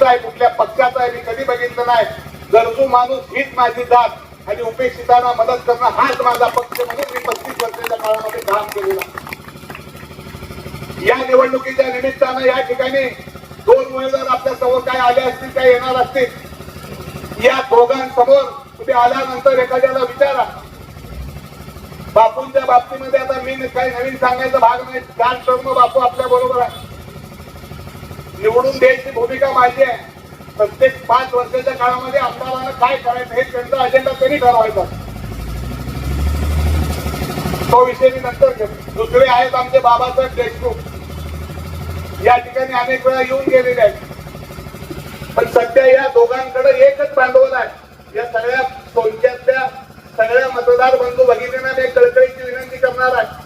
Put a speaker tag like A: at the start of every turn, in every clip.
A: पार्टीचा आहे कुठल्या पक्षाचा आहे मी कधी बघितलं नाही. गरजू माणूस हीच माझी जात. आणि उपेक्षितांना मदत करणं हाच माझा पक्ष म्हणून मी पस्तीस वर्षाच्या काळामध्ये काम केलेलं या निवडणुकीच्या निमित्तानं या ठिकाणी दोन उमेदवार आपल्यासमोर काय आले असतील काय येणार असतील या दोघांसमोर तुम्ही आल्यानंतर एखाद्याला विचारा. बापूंच्या बाबतीमध्ये आता मी काही नवीन सांगायचा भाग नाही. चार शर्म बापू आपल्या बरोबर आहे. निवडून द्यायची भूमिका माझी आहे. प्रत्येक पाच वर्षाच्या काळामध्ये आमदारांना काय करायचं हे त्यांचा अजेंडा त्यांनी ठरवायचा. तो विषय मी नंतर घेतो. दुसरे आहेत आमचे बाबासाहेब देशमुख. या ठिकाणी अनेक वेळा येऊन गेलेले आहेत. पण सध्या या दोघांकडे एकच भांडवल आहे. या सगळ्या सोनक्यातल्या सगळ्या मतदार बंधू भगिनींना मी कळकळीची विनंती करणार आहे.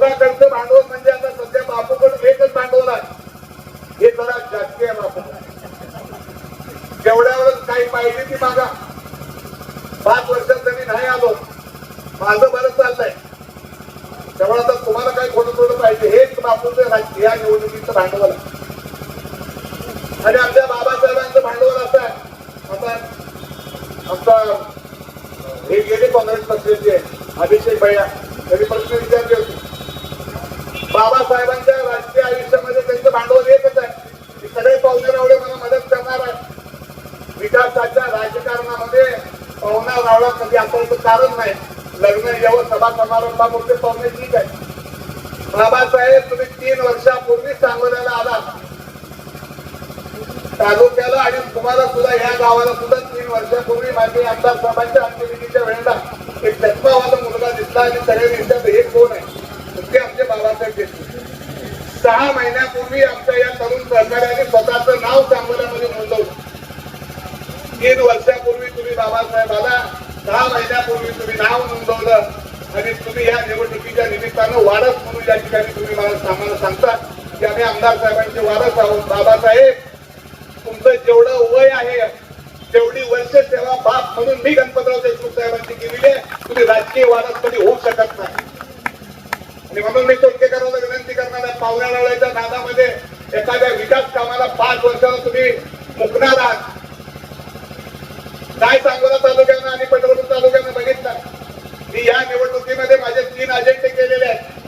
A: दोघांकडचं भांडवल म्हणजे आता सध्या बापूकडे एकच भांडवल आहे. हे जरा जास्ती आहे बापू. जेवढ्यावर काही पाहिजे ती मागा. पाच वर्षात तरी नाही आलो माझं बरं चाललंय. त्यामुळे आता तुम्हाला काय थोडं थोडं पाहिजे. हेच बापूचं या निवडणुकीचं भांडवल आहे. आणि आमच्या बाबासाहेबांचं भांडवल असं आहे. आता आमचा हे गेले काँग्रेस पक्षाचे अभिषेक भैया. त्यांनी प्रश्न विचारले होते बाबासाहेबांच्या राजकीय आयुष्यामध्ये त्यांचं भांडवल एकच आहे की रावळे मला मदत करणार आहे. विकासाच्या राजकारणामध्ये पाहुणा रावळा कधी असायचं कारण नाही. लग्न येऊ सभा समारंभापुरते पाहुणे ठीक आहे. बाबासाहेब तुम्ही तीन वर्षापूर्वी सांगोल्याला आला. तालुक्याला आणि तुम्हाला सुद्धा या गावाला सुद्धा तीन वर्षापूर्वी माझे आमदार साहेबांच्या अंत्यविधीच्या वेळेला एक चष्मावाला मुलगा दिसला आणि सगळ्या विचारत हे कोण आहे? ते आमचे बाबासाहेब देशमुख. सहा महिन्यापूर्वी आमच्या या तरुण सहकार्याने स्वतःचं नाव सांगोल्यामध्ये नोंदवलं. तीन वर्षापूर्वी तुम्ही बाबासाहेब आला सहा महिन्यापूर्वी तुम्ही नाव नोंदवलं आणि तुम्ही या निवडणुकीच्या निमित्तानं वारस म्हणून या ठिकाणी तुम्ही मला आम्हाला सांगता की आम्ही आमदार साहेबांचे वारस आहोत. बाबासाहेब तुमचं जेवढं वय आहे तेवढी वर्ष सेवा बाप म्हणून मी गणपतराव देशमुख साहेबांची केलेली आहे. तुम्ही राजकीय वारस कधी होऊ शकत नाही. आणि म्हणून मी तो पाहुण्या लावण्याच्या नादामध्ये एखाद्या विकास कामाला पाच वर्षाला तुम्ही मुकणार आहात. काय सांगोला तालुक्यानं आणि पंढरपूर तालुक्यानं बघितलं. मी या निवडणुकीमध्ये माझे तीन अजेंडे केलेले आहेत.